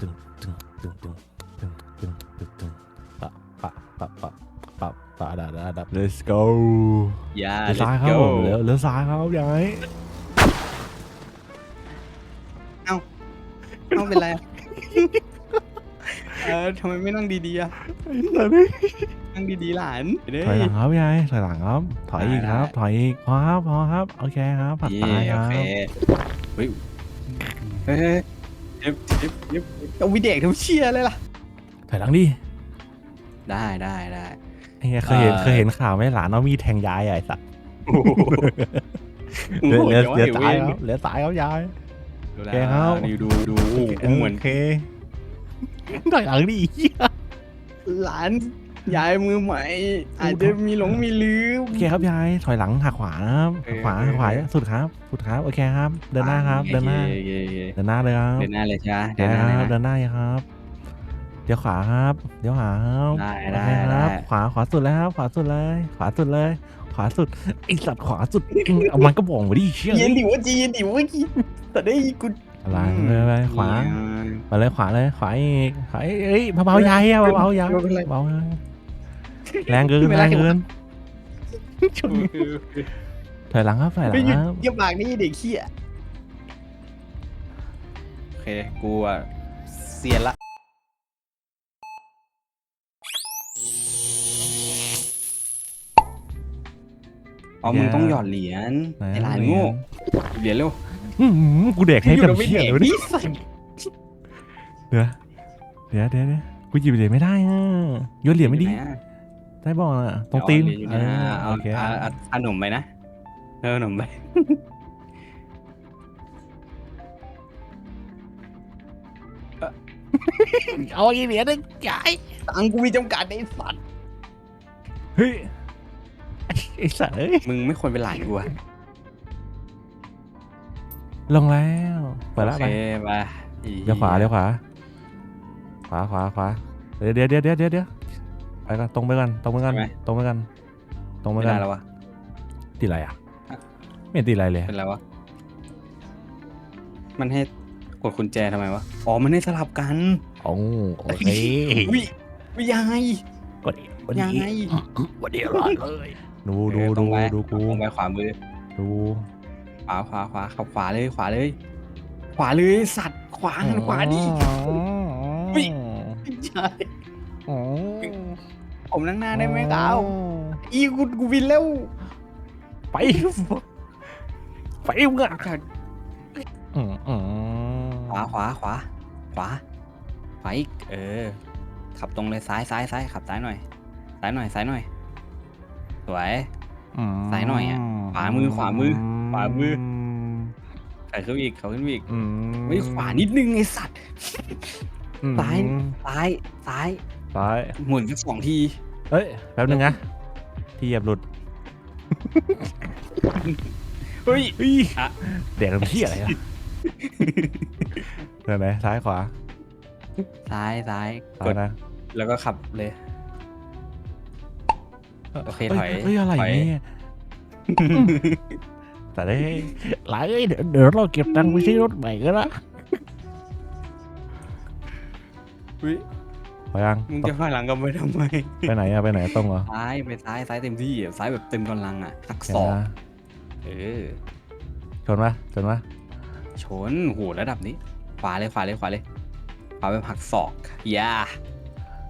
ตึงตึงตึงตึงตึงตึงตึงตึงปะปะปะปะปะปะดาดาดา let's go อย่า เลี้ยวซ้ายครับผมเลี้ยวเลี้ยวซ้ายครับยังไงเอ้าเป็นไรอะเออทำไมไม่นั่งดีๆอะนั่งดีๆหลานเด้ถอยหลังครับยายถอยหลังครับ ถอยอีกครับถอยอีกพอครับพอครับโอเคครับผัดตายคโอรับเคเฮ้ยเฮ้ยเฮ้ย เฮ้ยเฮ้ยเอาวิเด็กทำเชียอะไรล่ะ ถอยหลังดิได้ได้ได้ ไอ้เหี้ยเคยเห็นเอ่อ เคยเห็นข่าวไหมหลานเอามีดแทงยายอะไอ้สัสโอ้เลี้ยวโหเลี้ยวดี๋เลี้ยวไอ้ซ้ายคเว้รับเลี้ยวซ้ายครับยาย ดูแกครับ ดูดูดูดูเหมือนโอเคถอยหลังดิเหี้ยหลาน ยายมือใหม่อาจจะมีหลงมีลืม โอเคครับยายถอยหลังหักขวาครับเอหัอกขวาหักขวาเออสุดครับสุดครับโอเคครับ เดินหน้าครับ เดินหน้าโอเคโอเคโอเคเดินหน้าเลยครับเดินหน้าเลยใช่ไหมใช่เดินหน้าเลยครับนะเดินหน้าเลยครับ เดี๋ยวขวาครับ เดี๋ยวขวาครับได้โอได้เคครับได้ขวาขวาสุดแล้วครับ ขวาสุดเลย ขวาสุดเลย ขวาสุดไอสัตว์ขวาสุดอืมเอามันก็บอกมาดิเชี่ยเย็นดิว่าจีเย็นดิว่าจีแต่ได้กูอะไรเลยไปขวาไปเลยขวาเลยขวาอีกขวาอีกเอ้ยเบาๆยายอะเบาๆยายไม่เป็นไรเบาๆยาย แรงเกินไม่แรเป็นงไรเกินชนถอยหลังครับถอยหลัไม่งหยุดครับเยี่ยปากนี่เด็กขี้อะโอเคกูอะเซียนละอ๋อมึงต้องหยอดเหรียญไหนไอ้หลานโง่เหรียญเร็วอื้อหือกูแดกให้อยู่เต็มกับไม่เชี่ยเด็กเลยพี่สัสเดี๋ยวเดี๋ยวเดี๋ยวเดี๋ยวกูหยิบเหรียญไม่ได้อะโยนเหรียญไม่ดีอยู่หนอะ ได้บอกนะตรงตีนเอาเหรียญอยู่เอนะอเอาโอเคเอาเอาเอาขนมไปนะเออขนมไป เอาอีเหรียญนึงจ่ายตังค์กูมีจำกัดไอ้สัตว์เฮ้ยไอ้สัตว์เอ้ยมึงไม่ควรเป็นหลานกูอะลงแล้วเปิดโอแล้วเคไปไปเดี๋ยวขวาเดี๋ยวขวาขวาขวาขวาเดี๋ยวเดี๋ยวเดี๋ยวเดี๋ยวเดี๋ยวเดี๋ยว ไปก่อนตรงไปก่อนตรงไปก่อนตรงไปก่อนตรงไปไม่ก่อได้นแล้ววะ ตีอะไรอะ ไม่เห็นตีอะไรเลย เป็นไรวะ มันให้กดกุญแจทำไมวะ อ๋อ มันให้สลับกันโอ้โอเควิวิยายกดอีกกดยาอียกวันนี้รอดเลยดูดูเออตรดูงไปดูกูตรงไปขวามือ ดูขวาขวาขวาขับขวาเลยขวาเลย ขวาเลยสัตว์ขวาหันขวาดิ อุ๊ย ใช่ อ๋อผมนั่งหน้าได้ไหมเก้าอีกูกูวินแล้ว ไปไปมึงอะอืมอืมขวาขวาขวาขวาขวาอีกเออ ขับตรงเลยซ้ายซ้ายซ้ายขับซ้ายหน่อยซ้ายหน่อยซ้ายหน่อยสวยอืมซ้ายหน่อยอะขวามือขวามือขวามือขับขึ้นอีกขับขึ้นอีกอืมไม่ขวานิดนึงไอสัตว์อืมซ้ายซ้ายซ้าย ซ้ายหมุนสักสองทีเอ้ยแป๊บนึงนะที่เหยียบหลุดเฮ้ยเฮ้ยอะเด็กมันเที่ยอะไรอะไหนไหนซ้ายขวาซ้ายซ้ายซ้ากยดนะแล้วก็ขับเลย โอเคถอยเฮ้ยอะไรถอย เนี่ยแต่ได้หลายเอ้ยเดี๋ยวเดี๋ยวเราเก็บตังค์ไปซื้อรถใหม่ก็ได้เฮ้ยพ อยังมึงจะพาหลังกลับไปทำไมไปไหนอะไปไหนตรงเหรอซ้ายไปซ้ายซ้ายเต็มที่อะซ้ายแบบเต็มกำลังอะหักเห็ศนอกนะเออชนปะชนปะชนโหระดับนี้ ขวาเลยขวาเลยขวาเลยขวาแบบหักศอกอย่า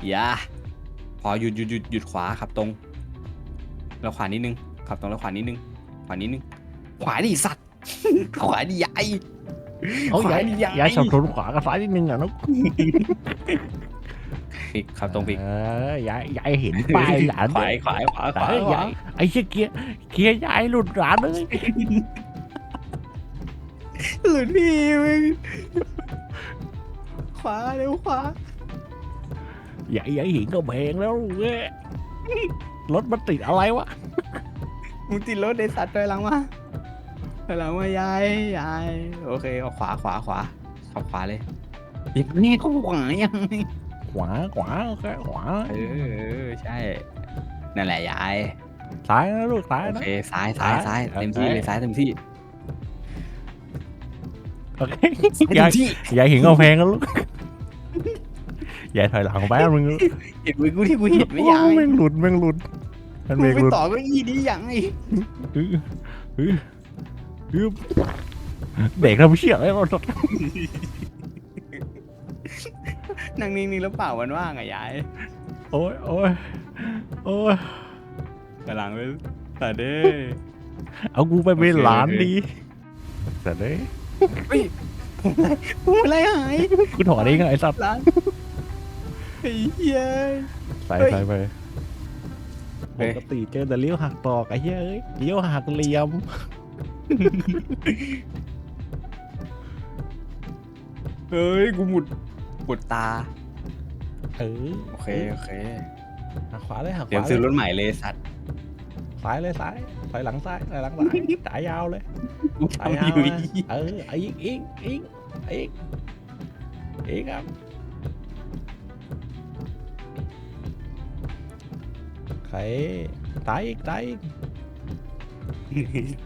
อย่าพอหยุดหยุดหยุดหยุดขวาขับตรง แล้วขวานิดนึงขับตรงแล้วขวานิดนึงขวานิดนึง ขวาดิสัตว์ ขวาดิยายเอาขวาย้ายดิยายย้ายชนชนขวากับซ้ายนิดนึงอะนุ๊ก อีกขับตรงไปอีกเออย้ายย้ายเห็นป้ายหลานขวาขวาขวาขวาเอ้ยขวาย้ายไอ้เชี่ยเกียร์เกียร์ย้ายหลุดหลานเลยหรือพี่มึงขวาเร็วขวาย้ายย้ายเห็นก็แพงแล้วเว้ยรถมันติดอะไรวะมึงติดรถไอสัตว์ถอยหลังมาถอยหลังมายายยายโอเคเอาขวาขวาขวาขับขวาเลยยังนี่เขาขวายังไง ขวาขวาโอเคขวาเออเออใช่ นั่นแหละยายซ้ายนะลูกซ้ายโอนะ เคซ้ายซ้ายซ้ายซ้าย เต็มที่เลยซ้ายเต็มที่โอเคซ้ายเต็ย้ายมที่ย้ายเห็นก็แพงแล้วลูกยายถอยหลังไปมึงเห็นมือกูที่กูเห็นไม่ยังแม่งหลุดแม่งหลุดมันมึเบรงกไปหลุดต่อเก็อี้นี้ยังไงอื้ออื้ออื้อเด็กทำเชี่ยอะไรมาสด นั่งนิ่งๆแล้วเปล่ามันว่างอะยาย โอ้ยโอ้ยโอ้ยกำลังเลยแต่เด้ เอากูไปเป็นโอเคหลานโอเคดีแต่เด้ยพูดอะไรหายกูถอดเองอะไอ้สัตว์ร้านไอ้เหี้ย ใส่เฮ้ยใส่ไปเฮ้ปย กติเจอแต่เลี้ยวหักตอกไอ้เหี้ยเอ้ยเลี้ยวหักเหลี่ยมเฮ้ย กูหมุด หมุดตา เออโอเค โอเคหักขวาเลยหักขเตรียมวาซื้อเลรยถใหม่เลยสัตว์ซ้ายเลยซ้ายถอยหลังซ้ายถอยหลังซ้ายสายยาวเลยกูสายทำยาอวยู่เลยเออไอ้อีกอีกอีกอีกอีกครับใครตายอีกตายอีก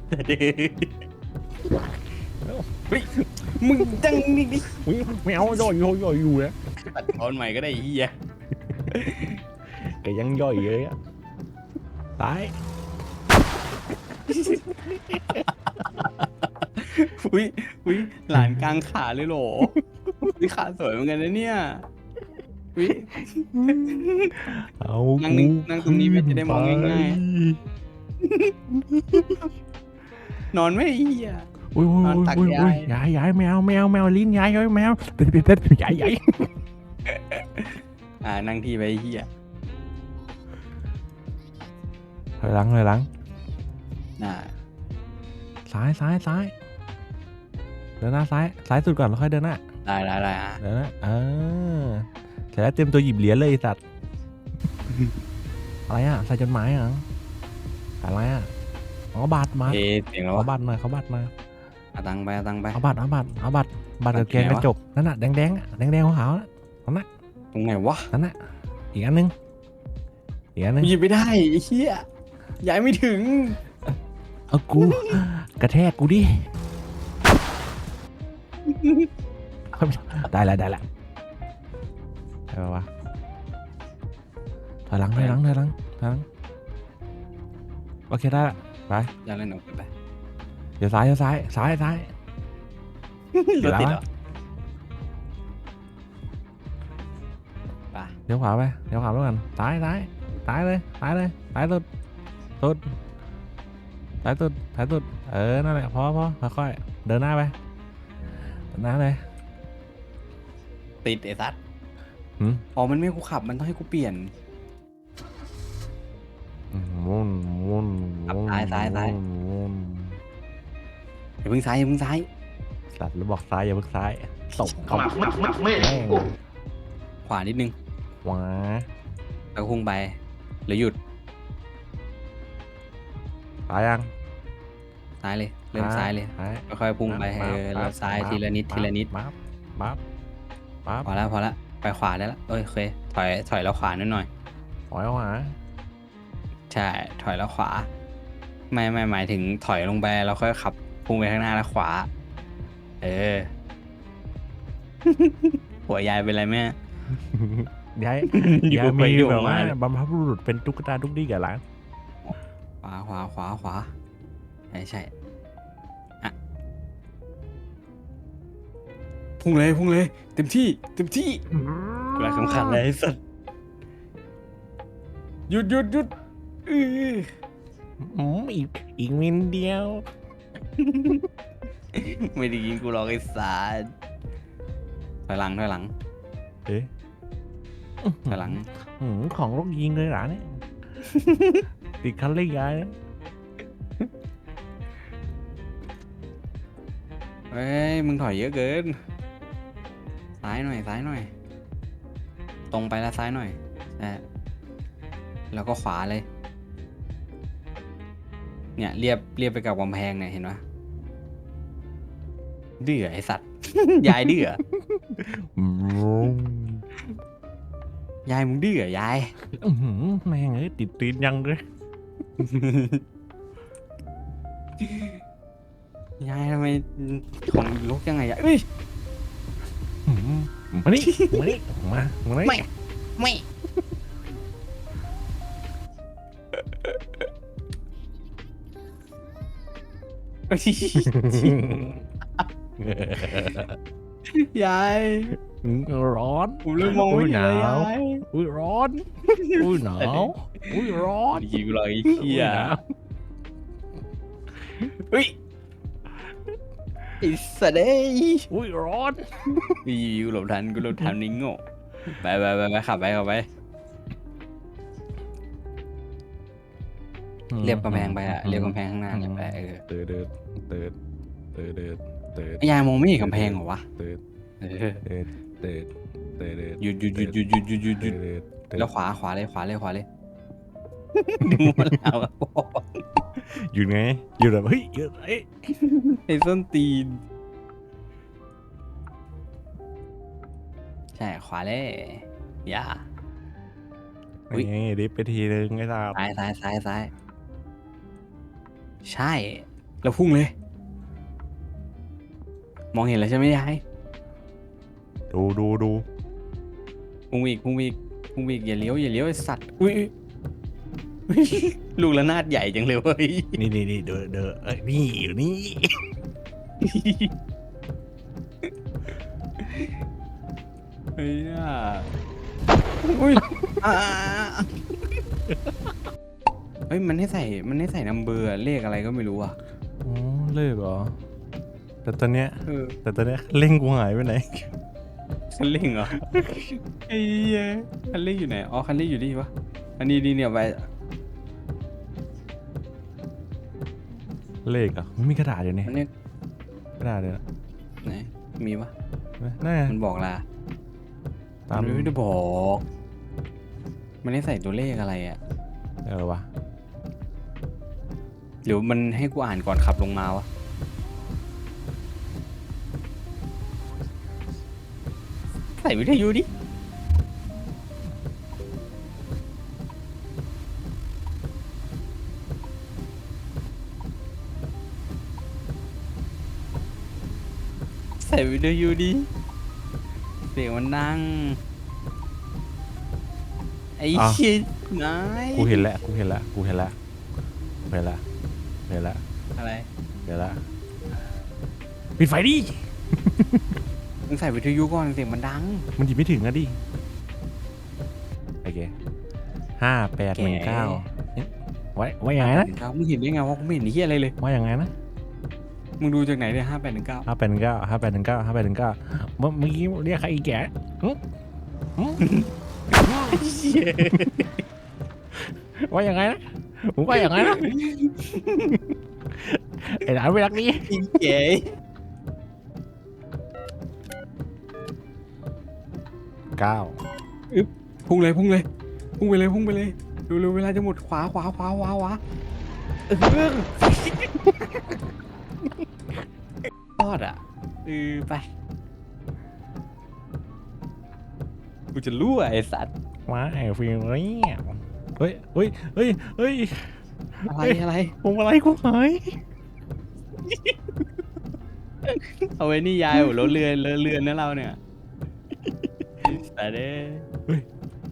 แต่เด้เฮ้ย มึงจังนี่ดิอุ้ยไม่เอาย่อยย่อยย่อยอยู่นะตัดตอนใหม่ก็ได้ไอ้เหี้ยแกยังย่อยเลยอะตายอุ้ยอุ้ยหลานกลางขาเลยเหรออุ้ยขาสวยเหมือนกันนะเนี่ยอุ้ย เอานั่งนิ่งนั่งตรงนี้ไม่จะได้มองง่าย นอนไม่ไอ้เหี้ย อุ้ยอุ้ยนอนตักอุ้ยอุ้ยยายยายยายแมวแมวแมวลิ้นยายยายแมวเด็ดเด็ดเด็ดยายยายอ่านั่งที่ไปไอ้เหี้ยถอยหลังถอยหลังน่าซ้ายซ้ายซ้ายเดินหน้าซ้ายซ้ายสุดก่อนแล้วค่อยเดินหน้าได้ได้ได้อะเดินหน้าเออเสร็จแล้วเตรียมตัวหยิบเหรียญเลยไอ้สัตว์อะไรอะใส่จดหมายเหรออะไรอะอ๋อบัตรมาเอะเสียงแล้วขอวะบัตรหน่อยขอบัตรหน่อย เอาตังค์ไปเอาตังค์ไปเอาบัตรเอาบัตรเอาบัตรบัตรกับแกงไหนกระวะจกนั่นน่ะแดงแดงๆอะแดงแดงๆขาวๆน่ะตรงไหนวะนั่นน่ะอีกอันหนึงอีกอันหนึงหยิบไม่ได้ไอ้เหี้ยย้ายไม่ถึงเอากูกระแทกกูดิได้แล้วได้แล้วได้ปะวะถอยหลังถอยหลังถอยหลังถอยหลังโอเคได้ละไปย้ายเลยหนูไปไป เดี๋ยวซ้ายเดี๋ยวซ้ายซ้ายซ้ายเดี๋รยวถติดนะเหรอไปเดี๋ยวขวาไปเดี๋ยวขวาไปก่อนซ้ายซ้ายซ้ายเลยซ้ายเลยซ้ายสุดสุดซ้ายสุดซ้ายสุดเออนั่นแหละพอพอค่อยๆเดินหน้าไปเดินหน้าเลยติดไอ้สัตว์หืมอ๋อ มันไม่ให้กูขับ มันต้องให้กูเปลี่ยนมุนมุนครับซ้ายซ้ายซ้ายมุน อย่าเพิ่งซ้ายอย่าเพิ่งซ้ายสัตว์แล้วบอกซ้ายอย่าเพิ่งซ้ายตบเขาหมักหมักหมักแม่แม่งขวานิดนึงขวาแล้วก็พุ่งไปหรือหยุดซ้ายยังซ้ายเลย เริ่มซ้ายเลยซ้ายค่อยๆพุ่งไปเออปั๊บแล้วซ้ายปั๊บทีละนิดทีละนิดปั๊บปั๊บปั๊บพอแล้วพอแล้วไปขวาได้แล้วเอ้ยโอเคถอยถอยแล้วขวานิดหน่อยถอยขวาใช่ถอยแล้วขวา ไม่ไม่หมายถึงถอยลงไปแล้วค่อยขับ พุ่งไปข้างหน้าแล้วขวา เออ หัวยายเป็นไรแม่ย้ายอยู่ย้ายไปมีอยู่แบบมาว่าเลยบรรพบุรุษเป็นตุ๊กตาดุกดิกกับหลานขวาขวาขวาขวาใช่ใช่อะพุ่งเลยพุ่งเลย เต็มที่ เต็มที่กระสำคัญเลยไอ้สัสหยุดหยุดหยุดอื้อ อืมอีกอีกมินเดียว ไม่ได้ยินกูหรอกไอ้สัสถอยหลังถอยหลังเอ๊ะถอยหลังอืมของลูกยิงเลยหลานเนี่ย ติดคันเร่งยายเนี่ยเฮ้ยมึงถอยเยอะเกิน ซ้ายหน่อยซ้ายหน่อย ตรงไปแล้วซ้ายหน่อยใช่แล้วก็ขวาเลย เนี่ยเรียบเรียบไปกับกำแพงเนี่ยเห็นปะ ดื้อไอสัตว์ ยายดื้ออืมยายมึงดื้อยาย อื้อหือแม่งเอ้ยติดตีนยังเลยยายทำไมของลกยังไงยายเอ้ยอื้อหือมานี่มานี่มามานี่ไม่ไม่ ยายร้อน ผมเริ่มมองไม่เห็นเลยหนาวยายอุ้ยร้อน อุ้ยหนาวอุ้ยร้อนยิงเลยไอ้เฮียหนาวเฮ้ยไอ้สัตว์เอ้ยอุ้ยร้อนอีกูหลบทันกูหลบทันนิ่งโง่ไปไปไปไปขับไปขับไปเรียบกำแพงไปอะเรียบกำแพงข้างหน้าเนี่ยไปเออเตือนเตือนเตือนเตือน เตือนเตือนไอยายมองไม่เห็นกำแพงเหรอวะเตือนเออเตือนเตือนเตือนเตือนหยุดหยุดหยุดหยุดหยุดหยุดหยุดหยุดแล้วขวาขวาเลยขวาเลยขวาเลยดูมันแล้วอหยุดไงหยุดแบบเฮ้ยหยุดเอ้ยไอ้ส้นตีนใช่ขวาเลยอย่าอุ๊ยนี่ดิฟไปทีนึงไอ้ตาซ้ายซ้ายซ้ายซ้ายใช่แล้วพุ่งเลย มองเห็นแล้วใช่ไหมยายดูดูดูพุ่งอีกพุ่งอีกพุ่งอีกอย่าเลี้ยวอย่าเลี้ยวไอ้สัตว์อุ้ยอุ๊ยลูกระนาดใหญ่จังเลยเว้ยนี่นี่นี่เดอเดอเอ้ยนี่อยู่นี่เฮ้ยอะอุ้ยอ่าเฮ้ยมันให้ใส่มันให้ใส่นัมเบอร์เลขอะไรก็ไม่รู้อะ อ๋อเลิกเหรอ แต่ตอนเนี้ยเออแต่ตอนเนี้ยเล่งกูหายไปไหน คันเร่งเหรอ ไอ้เหี้ยคันเร่งอยู่ไหน อ๋อ คันเร่งอยู่นี่ปะอันนี้ดีเนี่ยไปเลขอะมันมีกระดาษอยู่นี่อันนี้กระดาษเลยนะไหน มีปะนั่นไงมันบอกลาตามมันไม่ได้บอก มันให้ใส่ตัวเลขอะไรอะเออวะหรือมันให้กูอ่านก่อนขับลงมาวะ ใส่วิทยุดิ ใส่วิทยุดิ เสียงมันดังไอ้เหี้ยนายกูเห็นแล้วกูเห็นแล้วกูเห็นแล้วกูเห็นแล้วเห็นแล้วอะไร เห็นแล้วปิดไฟดิ มึงใส่วิทยุก่อนเสียงมันดัง มันหยิบไม่ถึงอะดิโอเคห้าแปดหนึ่งเก้าไว้ไว้ยังไงนะครับมึงเห็นได้ไงวะกูไม่เห็นไอ้เหี้ยอะไรเลยไว้ยังไงนะมึงดูจากไหนเนี่ยห้าแปดหนึ่งเก้าห้าแปดหนึ่งเก้าห้าแปดหนึ่งเก้าห้าแปดหนึ่งเก้าเมื่อเมื่อกี้เรียกใครอีแก่หึหึว่ายังไงนะผมว่ายังไงนะไอ้หลานไม่รักนี้อีเก๋ เก้าพุ่งเลยพุ่งเลยพุ่งไปเลยพุ่งไปเลยดูเร็วเวลาจะหมดขวาขวาขวาขวาขวาเออรอดอะเออไปกูจะรั่วไอ้สัตว์มาไอ้ฟิลเนี่ยเฮ้ยเฮ้ยเฮ้ยเฮ้ยอะไรอะไรผมอะไรกูหายเอาไว้นี่ยายหัวรถเรือนเรือเรือนนะเราเนี่ย แต่เด้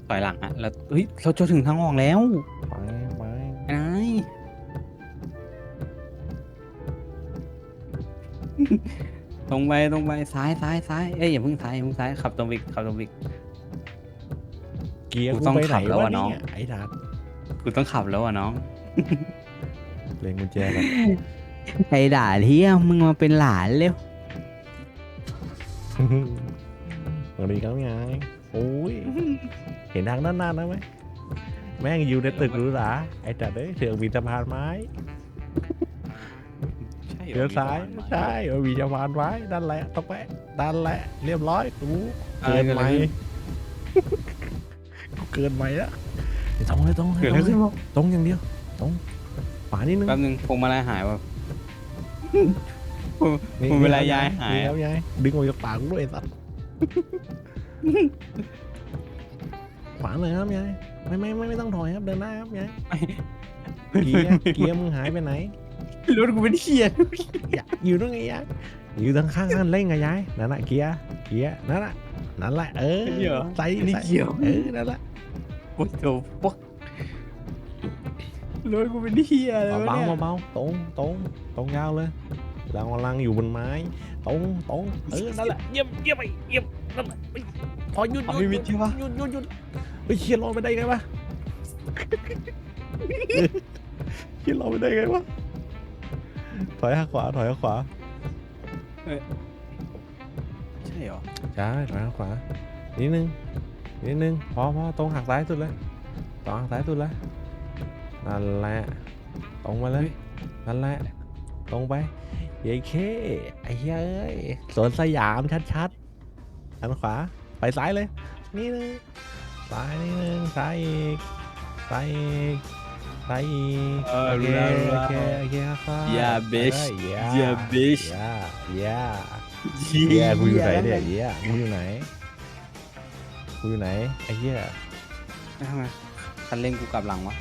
ถอยหลังอะแล้วเฮ้ยเราจะถึงทางออกแล้วไปไปไอ้นายตรงไปตรงไปซ้ายซ้ายซ้ายเอ้ยอย่าเพิ่งซ้ายอย่าเพิ่งซ้ายขับตรงไปอีกขับตรงไปอีกเกียร์กูกูต้องไปไหนขับแล้ววะอะน้อง เนี่ยไอ้ดาดกูต้องขับแล้วอะน้องเล่นกุญแจกันไอ้ด่าเที่ยมึงมาเป็นหลานเร็วสวัสดีครับยาย โอ้ยเห็นทางด้านหน้านะไหมแม่งอยู่ในตึกหรูหราไอ้จัดเอ้ยเถือกมีสะพานไม้ใช่หรอเลี้ยวซ้ายใช่เออมีสะพานไม้ด้านแหละต้องไปด้านแหละเรียบร้อยกูอะไรเกินกันไหมเลยกูเกินไหมละตรงเลยตรงเลยเกิดตอะไรรงขึ้นเลวะยตรงอย่างเดียวตรงขวานิดนึงแป๊บนึงพวงมาลัยหายว่ะนี่เวลายายหาย นี่แล้วยายดึงออกจากปากกูด้วยไอ้สัตว์ ขวาเลยครับยายไม่ไม่ไม่ไม่ต้องถอยครับเดินหน้าครับยายเกียร์เกียร์มึงหายไปไหนรถกูเป็นเขียนอย่าอยู่ตรงไงยายอยู่ทางข้างนั่นเร่งไงยายนั่นน่ะเกียร์เกียร์นั่นน่ะนั่นแหละเออนี่เหรอใส่นี่ใส่เกี่ยวเออนั่นแหละโอ้โหปุ๊กรถกูเป็นเฮียอะไรวะเบาเนี่ยๆเบาๆตรงตรงตรงยาวเลยเรากำลังอยู่บนไม้ตรงตรงเออนั่นแหละเยี่ยมเยี่ยมไปเยี่ยม นั่นแหละเฮ้ยพอหยุดหเอายุไม่ดมิดใช่ปะ หยุดหยุดหยุดเฮ้ยเชียร์รอไปได้ไงวะเชียร์รอไปได้ไงวะ ถอยหักขวา ถอยหักขวา ใช่เหรอใช่ถอยหักขวา นิดนึง นิดนึง พอพอตรงหักซ้ายสุดเลยตรงหักซ้ายสุดเลยนั่นแหละ ตรงมาเลย นั่นแหละ ตรงไปเย้เคไอ้เหี้ยเอ้ยสวนสยามชัดๆ หันขวา ไปซ้ายเลย นี่นึงซ้ายนิดนึงซ้ายอีกซ้ายอีกซ้ายอีกเออโอเครู้แล้วรู้โอแล้วเคโอเคครับ Yeah, bitch. เย้ Yeah, bitch. เย้เย้เย้กูอยู่ไหนเนี่ยเย้กูอยู่ไหนกูอยู่ไหนไอ้เหี้ยไม่ทำไมคันเร่งกูกลับหลังวะ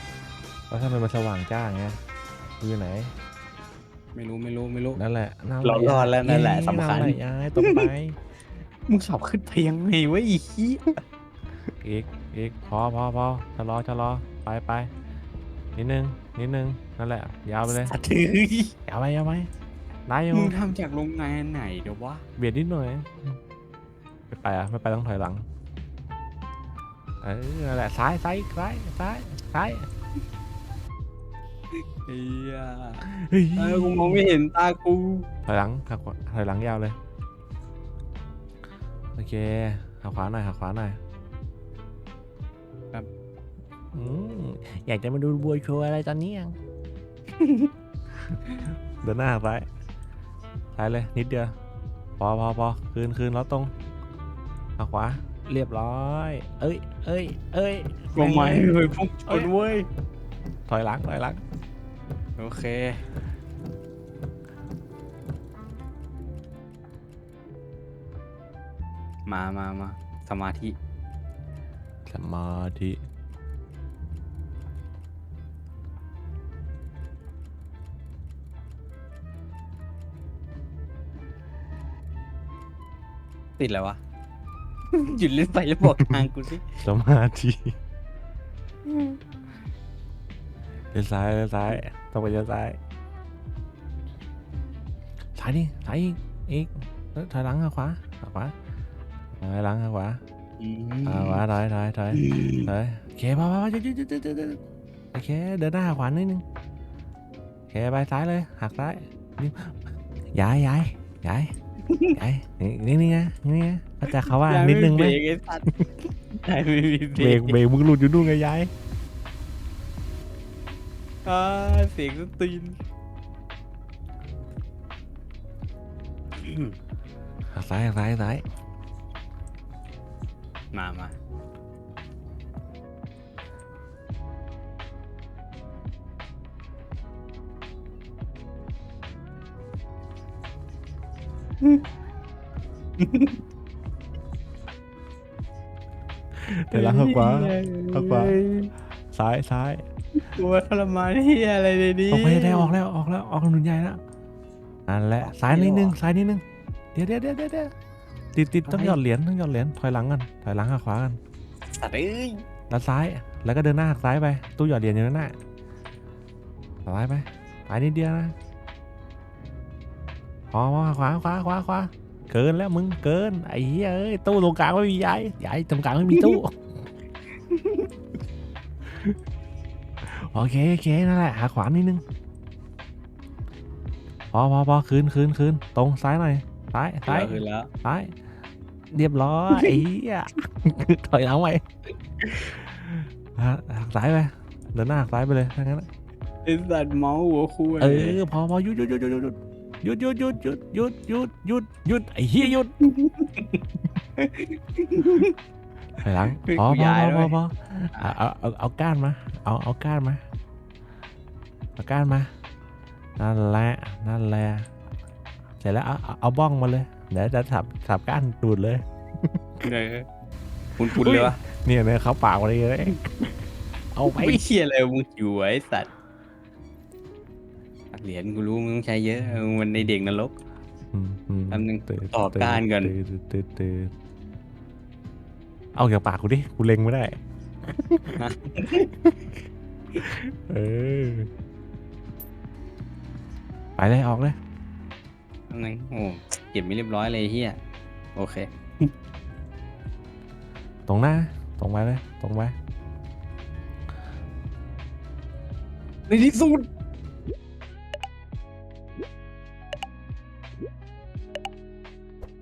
แล้วทำไมมันสว่างจ้าไงกูอยู่ไหน ไม่รู้ไม่รู้ไม่รู้ นั่นแหละนั่นเรารอดแล้วนั่นแหละสำคัญนั่นแหละย้ายตรงไป มึงขับขึ้นไปยังไงวะอีขี้ยอีกอีกพอพอพอชะลอชะลอไปไปนิดนึงนิดนึงนั่นแหละยาวไปเลยสะถือยาวไปยาวไปได้อยู่มึงทำจากโรงงานไหนเดี๋ยววะเบียดนิดหน่อยไม่ไปอะไม่ไปต้องถอยหลังเออนั่นแหละซ้ายซ้ายซ้ายซ้ายซ้ายเฮียเฮ้ยเออกูมองไม่เห็นตากูถอยหลังหักขวาถอยหลังยาวเลย โอเคหักขวาหน่อยหักขวาหน่อยครับ อืมอยากจะมาดูบัวโชว์อะไรตอนนี้ยัง เดินหน้าซ้ายซ้ายเลย นิดเดียว พอพอพอคืนคืนแล้วตรงหักขวา เรียบร้อย เอ้ย เอ้ย เอ้ยก็ไม่เลยพุ่งชนเว้ยถอยหลังถอยหลัง โอเค มามามาสมาธิ สมาธิติดแล้ววะ หยุดเล่นไปแล้วบอกทางกูสิสมาธิเลี้ยวซ้ายเลี้ยวซ้ายต้องไปเลี้ยวซ้ายซ้ายดิซ้ายอีกอีกเอ้ยถอยหลังหักขวาหักขวา ถอยหลังหักขวาอืมหักขวาถอยถอยถอยถอยโอเคพอพอพอหยุดหยุดหยุดหยุดหยุดหยุดโอเค เดินหน้าหักขวานิดนึงโอเคไปซ้ายเลย หักซ้ายนี่ย้ายย้ายย้ายย้ายนี่นี่นี่ไงนี่ไงเข้าใจเขาว่ายังนิดนึงไหมเบรกไอ้สัตว์ยังไม่มีเบเบรรกกเบรกมึงหลุดอยู่นู่นไงยายอ่าเสียงสตีนหักซ้ายหักซ้ายหักซ้าย มามาเดี๋ยวหลังหักขวาหักขวาซ้ายซ้ายกูว่าทรมานเฮียอะไรในนี้ออกไปได้ออกแล้วออกแล้วออกถนนใหญ่แล้วนั่นแหละซ้ายนิดนึงซ้ายนิดนึงเดี๋ยวเดี๋ยวเดี๋ยวเดี๋ยวเดี๋ยว ติดติดต้องหยอดเหรียญต้องหยอดเหรียญถอยหลังกันถอยหลังหักขวากันสัตว์เอ้ยแล้วซ้ายแล้วก็เดินหน้าหักซ้ายไป ตู้หยอดเหรียญอยู่นั่นน่ะซ้ายไปซ้ายนิดเดียวนะพอพอขวาขวาขวาขวาเกินแล้วมึงเกินไอ้เหี้ยเอ้ยตู้ตรงกลางไม่มียายยายตรงกลางไม่มีตู้โอเคโอเคนั่นแหละหาขวานิดนึงพอพอพอคืนคืนคืนตรงซ้ายหน่อย ซ้ายซ้ายคือแล้วซ้ายเรียบร้อยไอ้เหี้ยถอยหลังไปหักหักซ้ายไปเดินหน้าหักซ้ายไปเลยถ้างั้นไอ้สัตว์เมาหัวคุยเออพอพอหยุดหยุดหยุดหยุดหยุดหยุดหยุดหยุดหยุดหยุดหยุดหยุดหยุดไอ้เหี้ยหยุดถอยหลังพอพอพอพอพอเอาเอาเอาเอาก้านมาเอาเอาก้านมาเอาก้านมานั่นแหละนั่นแหละเส ร็จแล้วเอาเอาเอาบ้องมาเลยเดี๋ยวจะสับสับก้านดูดเลยเออคุณคุณเลยวะเนี่ยเนี่ยเขาปากอะไรเลยเอาไปไม่เชี่ยอะไรมึงอยู่ไอ้สัตว์เหรียญกูรู้มึงต้องใช้เยอะมึงมันในเด็กนรกอืมอืมแป๊บนึงตื่นต่อก้านก่อนตื่นตื่นตื่นเอาจากปากกูดิกูเล็งไม่ได้เออไปเลยออกเลย อันนึงโอ้เก็บไม่เรียบร้อยเลยไอ้เฮียโอเค ตรงหน้า ตรงไปเลย ตรงไปในที่สุด